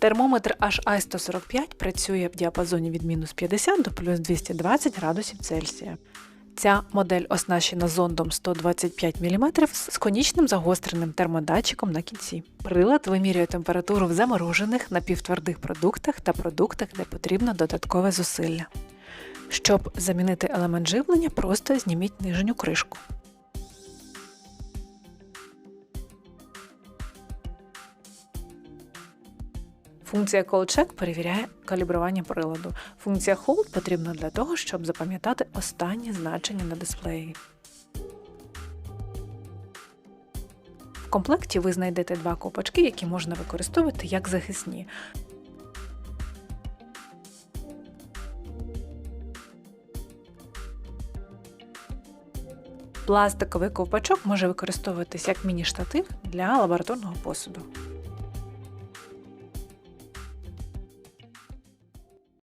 Термометр HI 145 працює в діапазоні від мінус 50 до плюс 220 градусів Цельсія. Ця модель оснащена зондом 125 мм з конічним загостреним термодатчиком на кінці. Прилад вимірює температуру в заморожених напівтвердих продуктах та продуктах, де потрібно додаткове зусилля. Щоб замінити елемент живлення, просто зніміть нижню кришку. Функція Check перевіряє калібрування приладу. Функція Hold потрібна для того, щоб запам'ятати останні значення на дисплеї. В комплекті ви знайдете два ковпачки, які можна використовувати як захисні. Пластиковий ковпачок може використовуватись як міні-штатив для лабораторного посуду.